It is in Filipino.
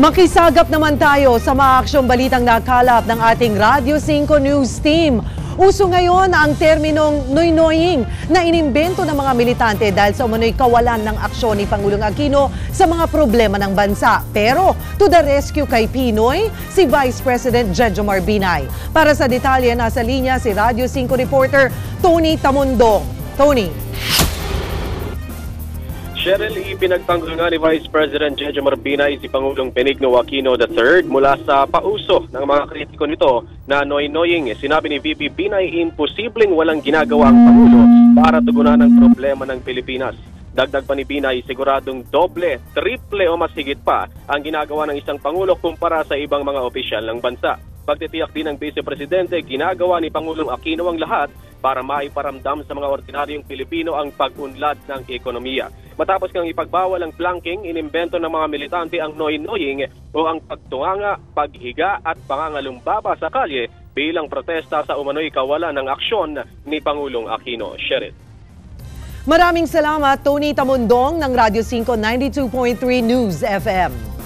Makisagap naman tayo sa mga aksyong balitang nakalap ng ating Radio 5 News Team. Uso ngayon ang terminong noy-noying na inimbento ng mga militante dahil sa umano'y kawalan ng aksyon ni Pangulong Aquino sa mga problema ng bansa. Pero to the rescue kay Pinoy, si Vice President Jejo Marbinay. Para sa detalye, nasa linya si Radio 5 reporter Tony Tamundong. Tony. Cheryl, ipinagtanggol nga ni Vice President Jejo Marbinay si Pangulong Benigno Aquino III mula sa pauso ng mga kritiko nito na noy-noying. Sinabi ni VP Binay, imposibleng walang ginagawa ang Pangulo para tugunan ang problema ng Pilipinas. Dagdag pa ni Binay, siguradong doble, triple o mas higit pa ang ginagawa ng isang Pangulo kumpara sa ibang mga opisyal ng bansa. Pagtitiyak din ng Vice Presidente, ginagawa ni Pangulong Aquino ang lahat para maiparamdam sa mga ordinaryong Pilipino ang pag-unlad ng ekonomiya. Matapos kang ipagbawal ang planking, inimbento ng mga militante ang noy-noying o ang pagtunganga, paghiga at pangangalumbaba sa kalye bilang protesta sa umano'y kawalan ng aksyon ni Pangulong Aquino. Sherit. Maraming salamat Tony Tamundong ng Radio 5 92.3 News FM.